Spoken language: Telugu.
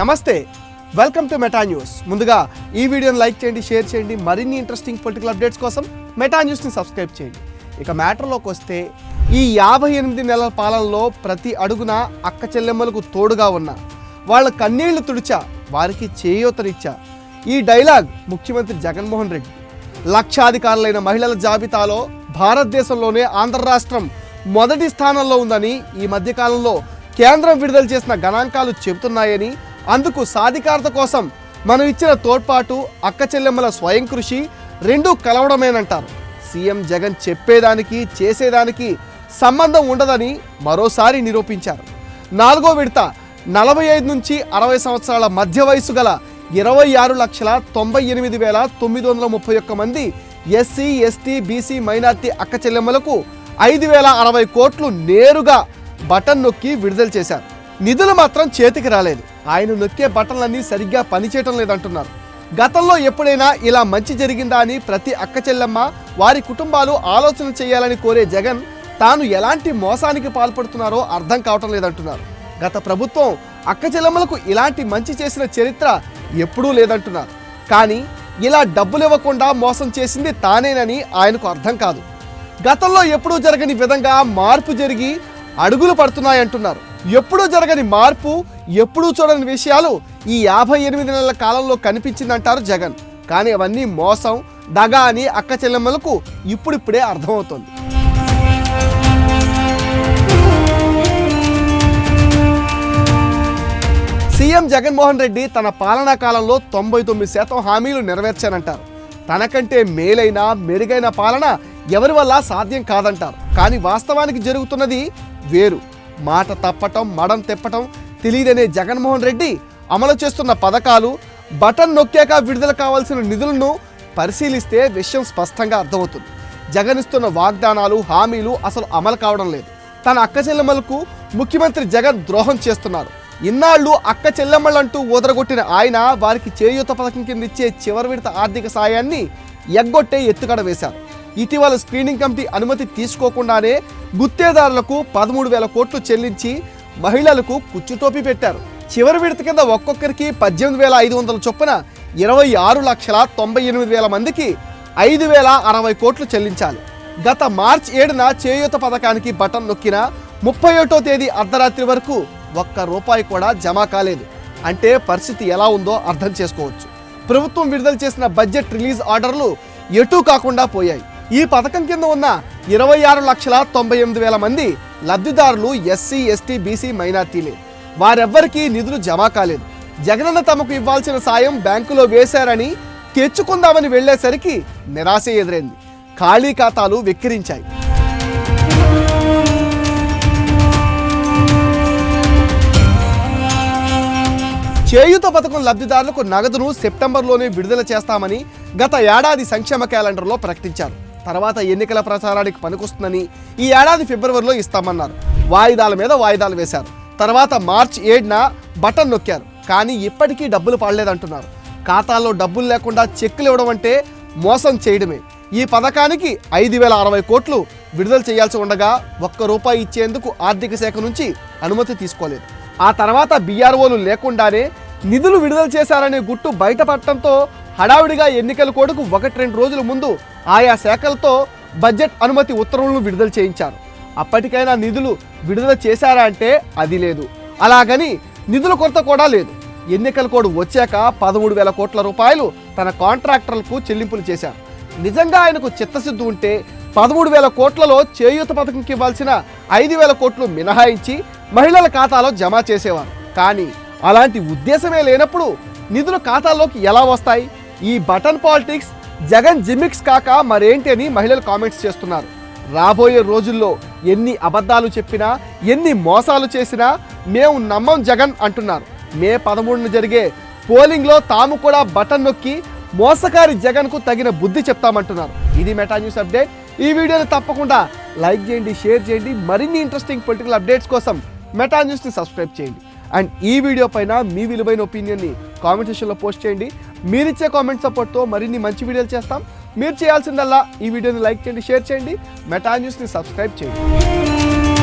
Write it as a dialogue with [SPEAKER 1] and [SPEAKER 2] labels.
[SPEAKER 1] నమస్తే. వెల్కమ్ టు మెటా న్యూస్ ముందుగా ఈ వీడియోని లైక్ చేయండి షేర్ చేయండి మరిన్ని ఇంట్రెస్టింగ్ పొలిటికల్ అప్డేట్స్ కోసం మెటా న్యూస్ని సబ్స్క్రైబ్ చేయండి. ఇక మ్యాటర్లోకి వస్తే ఈ యాభై ఎనిమిది నెలల పాలనలో ప్రతి అడుగున అక్క చెల్లెమ్మలకు తోడుగా ఉన్న వాళ్ళ కన్నీళ్ళు తుడిచా వారికి చేయూతనిచ్చా ఈ డైలాగ్ ముఖ్యమంత్రి జగన్మోహన్ రెడ్డి. లక్షాధికారులైన మహిళల జాబితాలో భారతదేశంలోనే ఆంధ్ర రాష్ట్రం మొదటి స్థానంలో ఉందని ఈ మధ్యకాలంలో కేంద్రం విడుదల చేసిన గణాంకాలు చెబుతున్నాయని అందుకు సాధికారత కోసం మనం ఇచ్చిన తోడ్పాటు అక్క చెల్లెమ్మల స్వయం కృషి రెండూ కలవడమేనంటారు. సీఎం జగన్ చెప్పేదానికి చేసేదానికి సంబంధం ఉండదని మరోసారి నిరూపించారు. నాలుగో విడత నలభై ఐదు నుంచి అరవై సంవత్సరాల మధ్య వయసు గల ఇరవై ఆరు లక్షల తొంభై ఎనిమిది వేల తొమ్మిది వందల ముప్పై ఒక్క మంది ఎస్సీ ఎస్టీ బీసీ మైనార్టీ అక్క చెల్లెమ్మలకు ఐదు వేల అరవై కోట్లు నేరుగా బటన్ నొక్కి విడుదల చేశారు. నిధులు మాత్రం చేతికి రాలేదు. ఆయన నొక్కే బటన్లన్నీ సరిగ్గా పనిచేయటం లేదంటున్నారు. గతంలో ఎప్పుడైనా ఇలా మంచి జరిగిందా అని ప్రతి అక్క చెల్లెమ్మ వారి కుటుంబాలు ఆలోచన చేయాలని కోరే జగన్ తాను ఎలాంటి మోసానికి పాల్పడుతున్నారో అర్థం కావటం లేదంటున్నారు. గత ప్రభుత్వం అక్క చెల్లెమ్మలకు ఇలాంటి మంచి చేసిన చరిత్ర ఎప్పుడూ లేదంటున్నారు. కానీ ఇలా డబ్బులు ఇవ్వకుండా మోసం చేసింది తానేనని ఆయనకు అర్థం కాదు. గతంలో ఎప్పుడూ జరగని విధంగా మార్పు జరిగి అడుగులు పడుతున్నాయంటున్నారు. ఎప్పుడూ జరగని మార్పు ఎప్పుడూ చూడని విషయాలు ఈ యాభై ఎనిమిది నెలల కాలంలో కనిపించిందంటారు జగన్. కానీ అవన్నీ మోసం దగా అని అక్క చెల్లెమ్మలకు ఇప్పుడిప్పుడే అర్థమవుతుంది. సీఎం జగన్మోహన్ రెడ్డి తన పాలనా కాలంలో తొంభై తొమ్మిది శాతం హామీలు నెరవేర్చానంటారు. తనకంటే మేలైన మెరుగైన పాలన ఎవరి వల్ల సాధ్యం కాదంటారు. కానీ వాస్తవానికి జరుగుతున్నది వేరు. మాట తప్పటం మడం తెప్పటం తెలియదనే జగన్మోహన్ రెడ్డి అమలు చేస్తున్న పథకాలు బటన్ నొక్కాక విడుదల కావాల్సిన నిధులను పరిశీలిస్తే విషయం స్పష్టంగా అర్థమవుతుంది. జగన్ ఇస్తున్న వాగ్దానాలు హామీలు అసలు అమలు కావడం లేదు. తన అక్క చెల్లెమ్మలకు ముఖ్యమంత్రి జగన్ ద్రోహం చేస్తున్నారు. ఇన్నాళ్ళు అక్క చెల్లెమ్మలంటూ ఊదరగొట్టిన ఆయన వారికి చేయూత పథకం కింద ఇచ్చే చివరి విడత ఆర్థిక సాయాన్ని ఎగ్గొట్టే ఎత్తుగడ వేశారు. ఇటీవల స్క్రీనింగ్ కమిటీ అనుమతి తీసుకోకుండానే గుత్తేదారులకు పదమూడు వేల కోట్లు చెల్లించి మహిళలకు కుచ్చుటోపీ పెట్టారు. చివరి విడత కింద ఒక్కొక్కరికి పద్దెనిమిది వేల ఐదు వందల చొప్పున ఇరవై ఆరు లక్షల తొంభై ఎనిమిది వేల మందికి ఐదు వేల అరవై కోట్లు చెల్లించాలి. గత మార్చ్ ఏడున చేయూత పథకానికి బటన్ నొక్కిన ముప్పై ఒకటో తేదీ అర్ధరాత్రి వరకు ఒక్క రూపాయి కూడా జమ కాలేదు. అంటే పరిస్థితి ఎలా ఉందో అర్థం చేసుకోవచ్చు. ప్రభుత్వం విడుదల చేసిన బడ్జెట్ రిలీజ్ ఆర్డర్లు ఎటూ కాకుండా పోయాయి. ఈ పథకం కింద ఉన్న ఇరవై ఆరు లక్షల తొంభై ఎనిమిది వేల మంది లబ్ధిదారులు ఎస్సీ ఎస్టీ బీసీ మైనార్టీలే. వారెవ్వరికీ నిధులు జమ కాలేదు. జగనన్న తమకు ఇవ్వాల్సిన సాయం బ్యాంకులో వేశారని తెచ్చుకుందామని వెళ్ళేసరికి నిరాశ ఎదురైంది. ఖాళీ ఖాతాలు వెక్కిరించాయి. చేయూత పథకం లబ్ధిదారులకు నగదును సెప్టెంబర్లోనే విడుదల చేస్తామని గత ఏడాది సంక్షేమ క్యాలెండర్లో ప్రకటించారు. తర్వాత ఎన్నికల ప్రచారానికి పనికొస్తుందని ఈ ఏడాది ఫిబ్రవరిలో ఇస్తామన్నారు. వాయిదాల మీద వాయిదాలు వేశారు. తర్వాత మార్చ్ ఏడున బటన్ నొక్కారు. కానీ ఇప్పటికీ డబ్బులు పడలేదంటున్నారు. ఖాతాల్లో డబ్బులు లేకుండా చెక్కులు ఇవ్వడం అంటే మోసం చేయడమే. ఈ పథకానికి ఐదు వేల అరవై కోట్లు విడుదల చేయాల్సి ఉండగా ఒక్క రూపాయి ఇచ్చేందుకు ఆర్థిక శాఖ నుంచి అనుమతి తీసుకోలేదు. ఆ తర్వాత బీఆర్ఓలు లేకుండానే నిధులు విడుదల చేశారనే గుట్టు బయటపడటంతో హడావిడిగా ఎన్నికల కోడుకు ఒకటి రెండు రోజుల ముందు ఆయా శాఖలతో బడ్జెట్ అనుమతి ఉత్తర్వులను విడుదల చేయించారు. అప్పటికైనా నిధులు విడుదల చేశారా అంటే అది లేదు. అలాగని నిధుల కొరత కూడా లేదు. ఎన్నికల కోడ్ వచ్చాక పదమూడు వేల కోట్ల రూపాయలు తన కాంట్రాక్టర్లకు చెల్లింపులు చేశారు. నిజంగా ఆయనకు చిత్తశుద్ధి ఉంటే పదమూడు వేల కోట్లలో చేయూత పథకంకి ఇవ్వాల్సిన ఐదు వేల కోట్లు మినహాయించి మహిళల ఖాతాలో జమ చేసేవారు. కానీ అలాంటి ఉద్దేశమే లేనప్పుడు నిధులు ఖాతాల్లోకి ఎలా వస్తాయి? ఈ బటన్ పాలిటిక్స్ జగన్ జిమిక్స్ కాక మరేంటి అని మహిళలు కామెంట్స్ చేస్తున్నారు. రాబోయే రోజుల్లో ఎన్ని అబద్ధాలు చెప్పినా ఎన్ని మోసాలు చేసినా మేము నమ్మం జగన్ అంటున్నారు. మే పదమూడున జరిగే పోలింగ్లో తాము కూడా బటన్ నొక్కి మోసకారి జగన్కు తగిన బుద్ధి చెప్తామంటున్నారు. ఇది మెటా న్యూస్ అప్డేట్. ఈ వీడియోని తప్పకుండా లైక్ చేయండి షేర్ చేయండి. మరిన్ని ఇంట్రెస్టింగ్ పొలిటికల్ అప్డేట్స్ కోసం మెటా న్యూస్ని సబ్స్క్రైబ్ చేయండి. అండ్ ఈ వీడియో పైన మీ విలువైన ఒపీనియన్ని కామెంట్ సెక్షన్లో పోస్ట్ చేయండి. మీరిచ్చే కామెంట్ సపోర్ట్తో మరిన్ని మంచి వీడియోలు చేస్తాం. మీరు చేయాల్సిందల్లా ఈ వీడియోని లైక్ చేయండి షేర్ చేయండి. మెటా న్యూస్ని సబ్స్క్రైబ్ చేయండి.